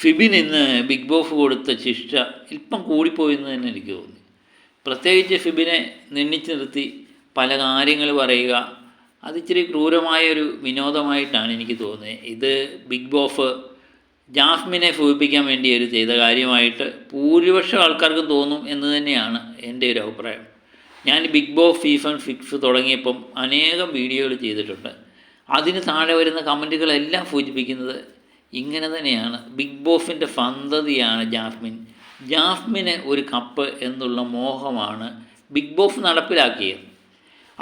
ഫിബിൻ ഇന്ന് big boss കൊടുത്ത ശിക്ഷ ഇപ്പം കൂടിപ്പോയെന്ന് തന്നെ എനിക്ക് തോന്നി. പ്രത്യേകിച്ച് ഫിബിനെ നിന്നിച്ച് നിർത്തി പല കാര്യങ്ങൾ പറയുക അതിച്ചിരി ക്രൂരമായ ക്രൂരമായൊരു വിനോദമായിട്ടാണ് എനിക്ക് തോന്നുന്നത് ഇത് ബിഗ് ബോഫ് ജാസ്മിനെ സൂചിപ്പിക്കാൻ വേണ്ടി ഒരു ചെയ്ത കാര്യമായിട്ട് ഭൂരിപക്ഷം ആൾക്കാർക്കും തോന്നും എന്ന് തന്നെയാണ് എന്റെ ഒരു അഭിപ്രായം. ഞാൻ ബിഗ് ബോസ് സീസൺ സിക്സ് തുടങ്ങിയപ്പം അനേകം വീഡിയോകൾ ചെയ്തിട്ടുണ്ട്. അതിന് താഴെ വരുന്ന കമന്റുകളെല്ലാം സൂചിപ്പിക്കുന്നത് ഇങ്ങനെ തന്നെയാണ്. ബിഗ് ബോസിന്റെ സന്തതിയാണ് ജാസ്മിൻ. ജാസ്മിന് ഒരു കപ്പ് എന്നുള്ള മോഹമാണ് ബിഗ് ബോസ് നടപ്പിലാക്കിയത്.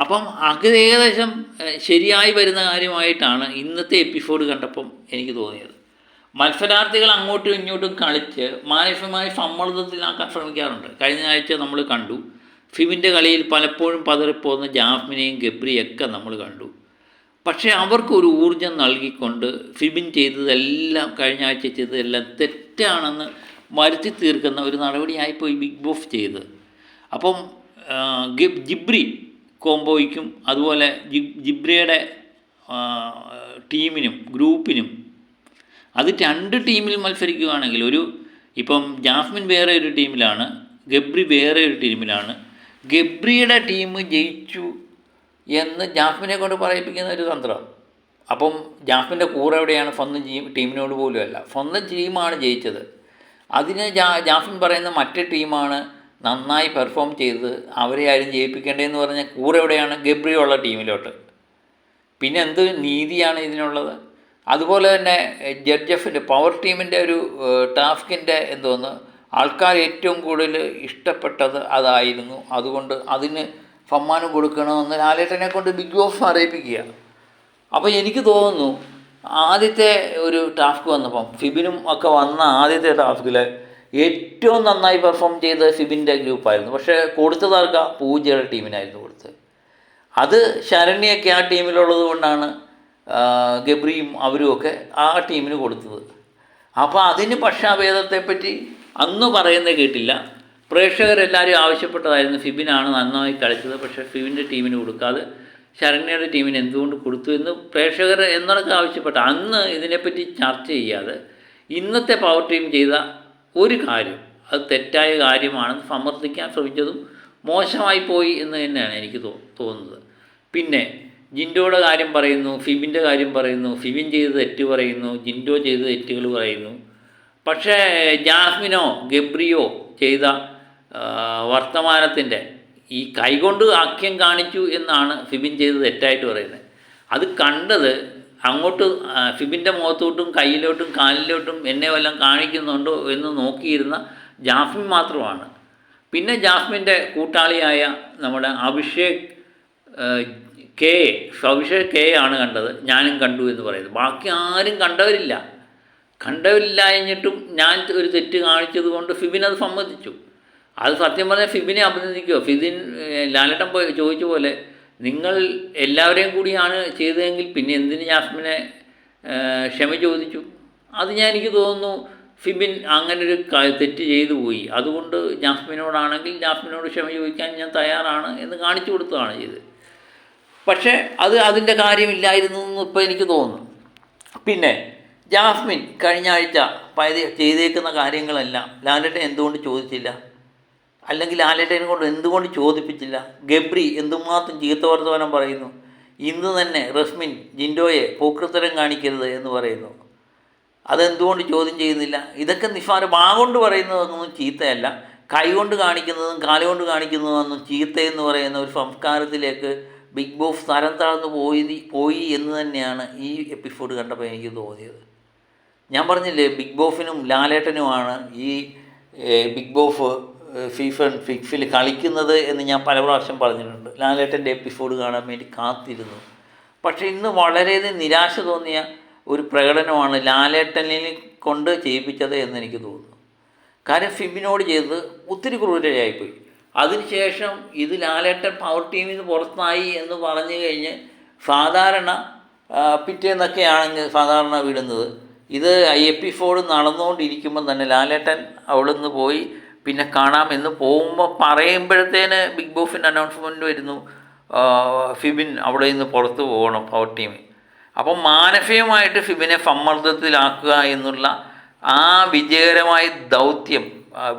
അപ്പം അത് ഏകദേശം ശരിയായി വരുന്ന കാര്യമായിട്ടാണ് ഇന്നത്തെ എപ്പിസോഡ് കണ്ടപ്പം എനിക്ക് തോന്നിയത്. മത്സരാർത്ഥികൾ അങ്ങോട്ടും ഇങ്ങോട്ടും കളിച്ച് മാനസികമായി സമ്മർദ്ദത്തിലാക്കാൻ ശ്രമിക്കാറുണ്ട്. കഴിഞ്ഞ ആഴ്ച നമ്മൾ കണ്ടു. ഫിബിന്റെ കളിയിൽ പലപ്പോഴും പതറിപ്പോകുന്ന ജാഫ്മിനെയും ഗബ്രിയൊക്കെ നമ്മൾ കണ്ടു. പക്ഷേ അവർക്കൊരു ഊർജം നൽകിക്കൊണ്ട് ഫിബിൻ ചെയ്തതെല്ലാം കഴിഞ്ഞ ആഴ്ച ചെയ്തതെല്ലാം തെറ്റാണെന്ന് വരുത്തി തീർക്കുന്ന ഒരു നടപടിയായിപ്പോയി ബിഗ് ബോസ് ചെയ്തത് അപ്പം ജിബ്രി കോംബോയ്ക്കും അതുപോലെ ജിബ്രിയുടെ ടീമിനും ഗ്രൂപ്പിനും അത് രണ്ട് ടീമിൽ മത്സരിക്കുകയാണെങ്കിൽ ഒരു ഇപ്പം ജാസ്മിൻ വേറെ ഒരു ടീമിലാണ് ഗബ്രി വേറെ ഒരു ടീമിലാണ്. ഗബ്രിയുടെ ടീം ജയിച്ചു എന്ന് ജാസ്മിനെ കൊണ്ട് പറയിപ്പിക്കുന്ന ഒരു തന്ത്രം. അപ്പം ജാസ്മിന്റെ കൂടെ എവിടെയാണ്? സ്വന്തം ടീമിനോട് പോലും അല്ല സ്വന്തം ടീമാണ് ജയിച്ചത്. അതിന് ജാ ജാസ്മിൻ പറയുന്ന മറ്റേ ടീമാണ് നന്നായി പെർഫോം ചെയ്തത്. അവരെ ആരും ജയിപ്പിക്കേണ്ടതെന്ന് പറഞ്ഞ കൂടെ എവിടെയാണ്? ഗബ്രി ഉള്ള ടീമിലോട്ട്. പിന്നെ എന്ത് നീതിയാണ് ഇതിനുള്ളത്? അതുപോലെ തന്നെ ജഡ്ജഫിന്റെ പവർ ടീമിന്റെ ഒരു ടാസ്കിന്റെ എന്തോന്ന്? ആൾക്കാർ ഏറ്റവും കൂടുതൽ ഇഷ്ടപ്പെട്ടത് അതായിരുന്നു. അതുകൊണ്ട് അതിന് സമ്മാനം കൊടുക്കണമെന്ന് ലാലേട്ടനെ കൊണ്ട് ബിഗ് ബോസ് അറിയിപ്പിക്കുക. അപ്പോൾ എനിക്ക് തോന്നുന്നു ആദ്യത്തെ ഒരു ടാസ്ക് വന്നപ്പം ഫിബിനും ഒക്കെ വന്ന ആദ്യത്തെ ടാസ്കിൽ ഏറ്റവും നന്നായി പെർഫോം ചെയ്ത ഫിബിന്റെ ഗ്രൂപ്പായിരുന്നു പക്ഷേ കൊടുത്തതാർക്ക പൂജയുടെ ടീമിനായിരുന്നു കൊടുത്തത്. അത് ശരണ്യൊക്കെ ആ ടീമിലുള്ളത് കൊണ്ടാണ് ഗബ്രിയും അവരുമൊക്കെ ആ ടീമിന് കൊടുത്തത്. അപ്പോൾ അതിന് പക്ഷാഭേദത്തെപ്പറ്റി അന്ന് പറയുന്നത് കേട്ടില്ല. പ്രേക്ഷകരെല്ലാവരും ആവശ്യപ്പെട്ടതായിരുന്നു ഫിബിനാണ് നന്നായി കളിച്ചത്. പക്ഷേ ഫിബിന്റെ ടീമിന് കൊടുക്കാതെ ശരണ്യയുടെ ടീമിന് എന്തുകൊണ്ട് കൊടുത്തു എന്ന് പ്രേക്ഷകർ എന്നൊക്കെ ആവശ്യപ്പെട്ട അന്ന് ഇതിനെപ്പറ്റി ചർച്ച ചെയ്യാതെ ഇന്നത്തെ പവർ ടീം ചെയ്ത ഒരു കാര്യം അത് തെറ്റായ കാര്യമാണെന്ന് സമർത്ഥിക്കാൻ ശ്രമിച്ചതും മോശമായി പോയി എന്ന് തന്നെയാണ് എനിക്ക് തോന്നുന്നത്. പിന്നെ ജിൻഡോയുടെ കാര്യം പറയുന്നു ഫിബിന്റെ കാര്യം പറയുന്നു ഫിബിൻ ചെയ്ത തെറ്റ് പറയുന്നു ജിൻഡോ ചെയ്ത തെറ്റുകൾ പറയുന്നു. പക്ഷേ ജാസ്മിനോ ഗബ്രിയോ ചെയ്ത വർത്തമാനത്തിന്റെ ഈ കൈകൊണ്ട് ആക്യം കാണിച്ചു എന്നാണ് ഫിബിൻ ചെയ്തത് തെറ്റായിട്ട് പറയുന്നത്. അത് കണ്ടത് അങ്ങോട്ട് ഫിബിന്റെ മുഖത്തോട്ടും കയ്യിലോട്ടും കാലിലോട്ടും എന്നെ വല്ലതും കാണിക്കുന്നുണ്ടോ എന്ന് നോക്കിയിരുന്ന ജാഫ്മിൻ മാത്രമാണ്. പിന്നെ ജാസ്മിന്റെ കൂട്ടാളിയായ നമ്മുടെ അഭിഷേക് കെ അഭിഷേക് കെ ആണ് കണ്ടത്. ഞാനും കണ്ടു എന്ന് പറയുന്നത്. ബാക്കി ആരും കണ്ടവരില്ല. കണ്ടവരില്ല എന്നിട്ടും ഞാൻ ഒരു തെറ്റ് കാണിച്ചത് കൊണ്ട് ഫിബിൻ അത് സമ്മതിച്ചു. അത് സത്യം പറഞ്ഞാൽ ഫിബിനെ അഭിനന്ദിക്കുമോ ഫിബിൻ ലാലട്ടൻ പോയി ചോദിച്ച പോലെ നിങ്ങൾ എല്ലാവരെയും കൂടിയാണ് ചെയ്തതെങ്കിൽ പിന്നെ എന്തിന് ജാസ്മിനെ ക്ഷമ ചോദിച്ചു? അത് ഞാൻ എനിക്ക് തോന്നുന്നു ഫിബിൻ അങ്ങനൊരു തെറ്റ് ചെയ്തു പോയി. അതുകൊണ്ട് ജാസ്മിനോടാണെങ്കിൽ ജാസ്മിനോട് ക്ഷമ ചോദിക്കാൻ ഞാൻ തയ്യാറാണ് എന്ന് കാണിച്ചു കൊടുത്തതാണ് ചെയ്തത്. പക്ഷേ അത് അതിന്റെ കാര്യമില്ലായിരുന്നു എന്ന് ഇപ്പോൾ എനിക്ക് തോന്നുന്നു. പിന്നെ ജാസ്മിൻ കഴിഞ്ഞ ആഴ്ച ചെയ്തേക്കുന്ന കാര്യങ്ങളെല്ലാം ലാലട്ടെ എന്തുകൊണ്ട് ചോദിച്ചില്ല? അല്ലെങ്കിൽ ലാലേട്ടനെ കൊണ്ട് എന്തുകൊണ്ട് ചോദിപ്പിച്ചില്ല? ഗബ്രി എന്തുമാത്രം ചീത്ത വർത്തമാനം പറയുന്നു? ഇന്ന് തന്നെ റസ്മിൻ ജിൻഡോയെ പൂക്കൃത്തരം കാണിക്കരുത് എന്ന് പറയുന്നു. അതെന്തുകൊണ്ട് ചോദ്യം ചെയ്യുന്നില്ല? ഇതൊക്കെ നിസ്സാര വാഗൊണ്ട് പറയുന്നതൊന്നും ചീത്തയല്ല. കൈകൊണ്ട് കാണിക്കുന്നതും കാലുകൊണ്ട് കാണിക്കുന്നതൊന്നും ചീത്തയെന്ന് പറയുന്ന ഒരു സംസ്കാരത്തിലേക്ക് ബിഗ് ബോസ് തരം താഴ്ന്നു പോയി പോയി എന്ന് തന്നെയാണ് ഈ എപ്പിസോഡ് കണ്ടപ്പോൾ എനിക്ക് തോന്നിയത്. ഞാൻ പറഞ്ഞില്ലേ ബിഗ് ബോസിനും ലാലേട്ടനുമാണ് ഈ ബിഗ് ബോസ് ആൻഡ് ഫിഫിൽ കളിക്കുന്നത് എന്ന് ഞാൻ പല പ്രാവശ്യം പറഞ്ഞിട്ടുണ്ട്. ലാലേട്ടന്റെ എപ്പിസോഡ് കാണാൻ വേണ്ടി കാത്തിരുന്നു. പക്ഷേ ഇന്ന് വളരെയധികം നിരാശ തോന്നിയ ഒരു പ്രകടനമാണ് ലാലേട്ടനിൽ കൊണ്ട് ചെയ്യിപ്പിച്ചത് എന്ന് എനിക്ക് തോന്നുന്നു. കാര്യം ഫിബിനോട് ചെയ്തത് ഒത്തിരി ക്രൂരയായിപ്പോയി അതിനുശേഷം ഇത് ലാലേട്ടൻ പവർ ടീമിൽ നിന്ന് പുറത്തായി എന്ന് പറഞ്ഞു കഴിഞ്ഞ് സാധാരണ പിറ്റേന്നൊക്കെയാണെങ്കിൽ സാധാരണ വിടുന്നത്. ഇത് എപ്പിസോഡ് നടന്നുകൊണ്ടിരിക്കുമ്പോൾ തന്നെ ലാലേട്ടൻ അവിടെ നിന്ന് പോയി പിന്നെ കാണാം എന്ന് പോകുമ്പോൾ പറയുമ്പോഴത്തേന് ബിഗ് ബോസിന്റെ അനൗൺസ്മെന്റ് വരുന്നു. ഫിബിൻ അവിടെ നിന്ന് പുറത്ത് പോകണം പവർ ടീമിൽ അപ്പം മാനസികമായിട്ട് ഫിബിനെ സമ്മർദ്ദത്തിലാക്കുക എന്നുള്ള ആ വിജയകരമായ ദൗത്യം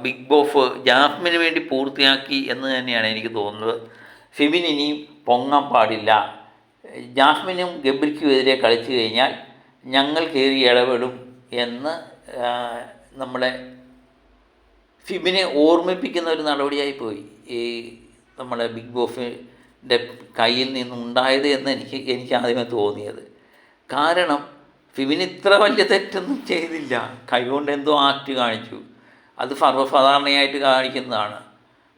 ബിഗ് ബോഫ് ജാസ്മിന് വേണ്ടി പൂർത്തിയാക്കി എന്ന് തന്നെയാണ് എനിക്ക് തോന്നുന്നത്. ഫിബിൻ ഇനിയും പൊങ്ങാൻ പാടില്ല. ജാസ്മിനും ഗബ്രിക്കും എതിരെ കളിച്ചു കഴിഞ്ഞാൽ ഞങ്ങൾ കയറി ഇടപെടും എന്ന് നമ്മളെ ഫിബിനെ ഓർമ്മിപ്പിക്കുന്ന ഒരു നടപടിയായി പോയി. ഈ നമ്മുടെ ബിഗ് ബോസിന്റെ കയ്യിൽ നിന്നുണ്ടായത് എന്ന് എനിക്ക് എനിക്ക് ആദ്യമേ തോന്നിയത്. കാരണം ഫിബിൻ ഇത്ര വലിയ തെറ്റൊന്നും ചെയ്തില്ല. കൈകൊണ്ട് എന്തോ ആക്ട് കാണിച്ചു. അത് സർവസാധാരണയായിട്ട് കാണിക്കുന്നതാണ്.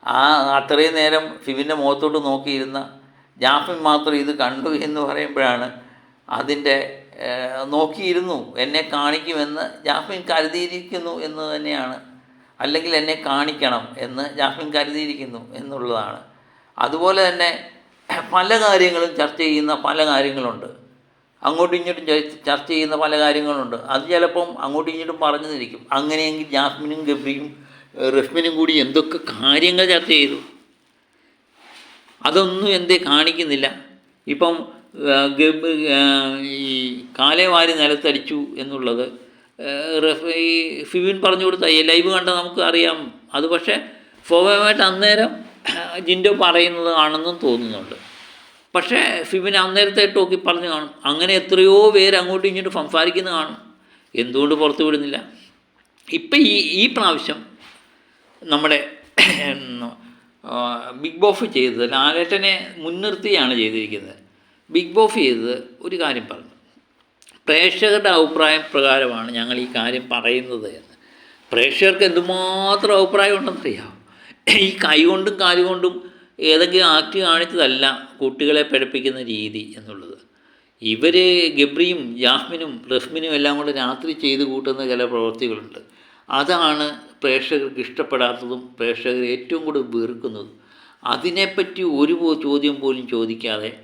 ആ അത്രയും നേരം ഫിബിന്റെ മുഖത്തോട്ട് നോക്കിയിരുന്ന ജാഫിൻ മാത്രം ഇത് കണ്ടു എന്ന് പറയുമ്പോഴാണ് അതിന്റെ നോക്കിയിരുന്നു. എന്നെ കാണിക്കുമെന്ന് ജാഫിൻ കരുതിയിരിക്കുന്നു എന്ന് തന്നെയാണ് അല്ലെങ്കിൽ എന്നെ കാണിക്കണം എന്ന് ജാഫിൻ കരുതിയിരിക്കുന്നു എന്നുള്ളതാണ്. അതുപോലെ തന്നെ പല കാര്യങ്ങളും ചർച്ച ചെയ്യുന്ന പല കാര്യങ്ങളുണ്ട്. അങ്ങോട്ടും ഇങ്ങോട്ടും ചർച്ച- ചെയ്യുന്ന പല കാര്യങ്ങളുണ്ട്. അത് ചിലപ്പം അങ്ങോട്ടും ഇങ്ങോട്ടും പറഞ്ഞു തിരിക്കും അങ്ങനെയെങ്കിൽ ജാസ്മിനും ഗബ്രിയും റഷ്മിനും കൂടി എന്തൊക്കെ കാര്യങ്ങൾ ചർച്ച ചെയ്തു? അതൊന്നും എന്തേ കാണിക്കുന്നില്ല. ഇപ്പം ഗബ് ഈ കാലേ വാരി നിലത്തടിച്ചു എന്നുള്ളത് ഈ ഫിബിൻ പറഞ്ഞു കൊടുത്ത ലൈവ് കണ്ട നമുക്ക് അറിയാം. അത് പക്ഷേ സ്വാഭാവികമായിട്ട് അന്നേരം ജിൻഡോ പറയുന്നത് ആണെന്നും തോന്നുന്നുണ്ട്. പക്ഷേ ഫിബിൻ അന്നേരത്തെ ടോക്കി പറഞ്ഞു കാണും. അങ്ങനെ എത്രയോ പേര് അങ്ങോട്ടും ഇങ്ങോട്ടും സംസാരിക്കുന്നത് കാണും. എന്തുകൊണ്ട് പുറത്തു വിടുന്നില്ല? ഇപ്പം ഈ ഈ പ്രാവശ്യം നമ്മുടെ ബിഗ് ബോഫ് ചെയ്തത് ലാലേട്ടനെ മുൻനിർത്തിയാണ് ചെയ്തിരിക്കുന്നത്. ബിഗ് ബോഫ് ചെയ്തത് ഒരു കാര്യം പറഞ്ഞു. പ്രേക്ഷകരുടെ അഭിപ്രായം പ്രകാരമാണ് ഞങ്ങൾ ഈ കാര്യം പറയുന്നത് എന്ന്. പ്രേക്ഷകർക്ക് എന്തുമാത്രം അഭിപ്രായം ഉണ്ടെന്നറിയാം? ഈ കൈ കൊണ്ടും കാലുകൊണ്ടും ഏതെങ്കിലും ആക്ട് കാണിച്ചതല്ല കുട്ടികളെ പഠിപ്പിക്കുന്ന രീതി എന്നുള്ളത്. ഇവർ ഗബ്രിയും ജാസ്മിനും റസ്മിനും എല്ലാം കൂടെ രാത്രി ചെയ്ത് കൂട്ടുന്ന ചില പ്രവൃത്തികളുണ്ട്. അതാണ് പ്രേക്ഷകർക്ക് ഇഷ്ടപ്പെടാത്തതും പ്രേക്ഷകർ ഏറ്റവും കൂടുതൽ വെറുക്കുന്നതും. അതിനെപ്പറ്റി ഒരു ചോദ്യം പോലും ചോദിക്കാതെ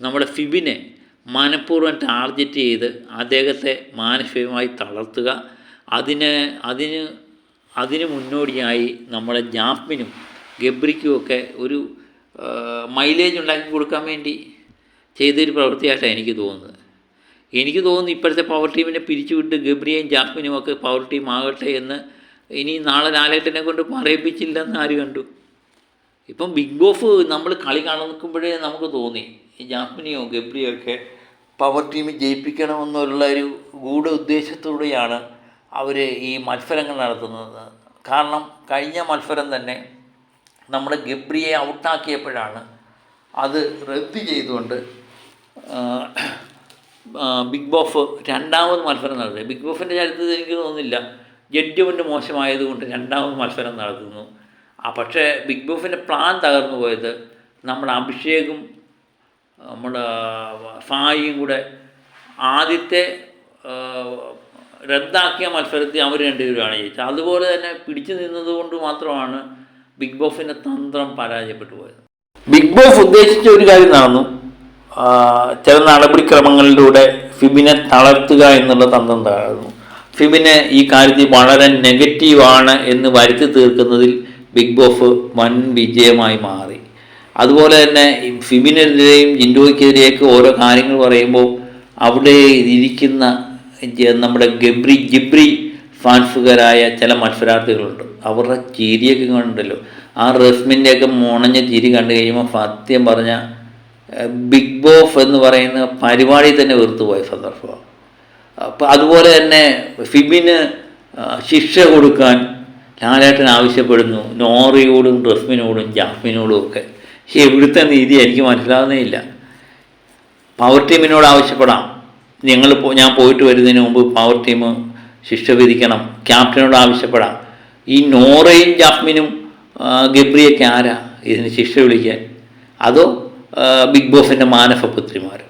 നമ്മുടെ ഫിബിനെ മനഃപൂർവം ടാർജറ്റ് ചെയ്ത് അദ്ദേഹത്തെ മാനസികമായി തളർത്തുക. അതിന് അതിന് അതിന് മുന്നോടിയായി നമ്മുടെ ജാപ്പിനും ഗബ്രിക്കുമൊക്കെ ഒരു മൈലേജ് ഉണ്ടാക്കി കൊടുക്കാൻ വേണ്ടി ചെയ്തൊരു പ്രവൃത്തിയായിട്ടാണ് എനിക്ക് തോന്നുന്നത്. എനിക്ക് തോന്നുന്നു ഇപ്പോഴത്തെ പവർ ടീമിനെ പിരിച്ചുവിട്ട് ഗബ്രിയും ജാപ്പിനും ഒക്കെ പവർ ടീം ആകട്ടെ എന്ന് ഇനി നാളെ ലാലേട്ടനെ കൊണ്ട് പറയിപ്പിച്ചില്ലെന്ന് ആര് കണ്ടു? ഇപ്പം ബിഗ് ബോസ് നമ്മൾ കളി കാണുമ്പോഴേ നമുക്ക് തോന്നി. ഈ ജാസ്മിനെയോ ഗബ്രിയോ ഒക്കെ പവർ ടീം ജയിപ്പിക്കണമെന്നുള്ള ഒരു ഗൂഢ ഉദ്ദേശത്തോടെയാണ് അവർ ഈ മത്സരങ്ങൾ നടത്തുന്നത്. കാരണം കഴിഞ്ഞ മത്സരം തന്നെ നമ്മുടെ ഗബ്രിയെ ഔട്ടാക്കിയപ്പോഴാണ് അത് റദ്ദ് ചെയ്തുകൊണ്ട് ബിഗ് ബോഫ് രണ്ടാമത് മത്സരം നടത്തി ബിഗ് ബോഫിന്റെ ചരിത്രത്തിൽ എനിക്ക് തോന്നുന്നില്ല. ജഡ്ജ്മെന്റ് മോശമായതുകൊണ്ട് രണ്ടാമത് മത്സരം നടത്തുന്നു. ആ പക്ഷേ ബിഗ് ബോഫിന്റെ പ്ലാൻ തകർന്നു പോയത് നമ്മുടെ അഭിഷേകും നമ്മുടെ ഫായിയും കൂടെ ആദ്യത്തെ റദ്ദാക്കിയ മത്സരത്തിൽ അവർ രണ്ടുപേരുമാണ് ജയിച്ചത്. അതുപോലെ തന്നെ പിടിച്ചു നിന്നതുകൊണ്ട് മാത്രമാണ് ബിഗ് ബോസിന്റെ തന്ത്രം പരാജയപ്പെട്ടു പോയത്. ബിഗ് ബോസ് ഉദ്ദേശിച്ച ഒരു കാര്യം നടന്നു. ചില നടപടിക്രമങ്ങളിലൂടെ ഫിബിനെ തളർത്തുക എന്നുള്ള തന്ത്രം തകർന്നു ഫിബിന് ഈ കാര്യത്തിൽ വളരെ നെഗറ്റീവാണ് എന്ന് വരുത്തി തീർക്കുന്നതിൽ ബിഗ് ബോസ് വൻ വിജയമായി മാറി. അതുപോലെ തന്നെ ഫിമിനെതിരെയും ജിൻഡോയ്ക്കെതിരെയൊക്കെ ഓരോ കാര്യങ്ങൾ പറയുമ്പോൾ അവിടെ ഇരിക്കുന്ന നമ്മുടെ ഗബ്രി ജിബ്രി ഫാൻസുകാരായ ചില മത്സരാർത്ഥികളുണ്ട്. അവരുടെ ചിരിയൊക്കെ കണ്ടല്ലോ. ആ റസ്മിന്റെയൊക്കെ മുണഞ്ഞ ചിരി കണ്ടു കഴിയുമ്പോൾ സത്യം പറഞ്ഞ ബിഗ് ബോഫ് എന്ന് പറയുന്ന പരിപാടി തന്നെ വെറുത്തു പോയ സന്ദർഭമാണ് അപ്പം അതുപോലെ തന്നെ ഫിബിന് ശിക്ഷ കൊടുക്കാൻ ലാലേട്ടൻ ആവശ്യപ്പെടുന്നു. നോറിയോടും റസ്മിനോടും ജാസ്മിനോടും ഒക്കെ. എവിടുത്തെ നീതി എനിക്ക് മനസ്സിലാവുന്നേ ഇല്ല പവർ ടീമിനോട് ആവശ്യപ്പെടാം. ഞങ്ങൾ പോ- ഞാൻ പോയിട്ട് വരുന്നതിന് മുമ്പ് പവർ ടീം ശിക്ഷ വിധിക്കണം. ക്യാപ്റ്റനോട് ആവശ്യപ്പെടാം. ഈ നോറയും ജാസ്മിനും ആ, ഗബ്രിയൊക്കെ ആരാ ഇതിന് ശിക്ഷ വിളിക്കാൻ? അതോ ബിഗ് ബോസിന്റെ മാനസപുത്രിമാരോ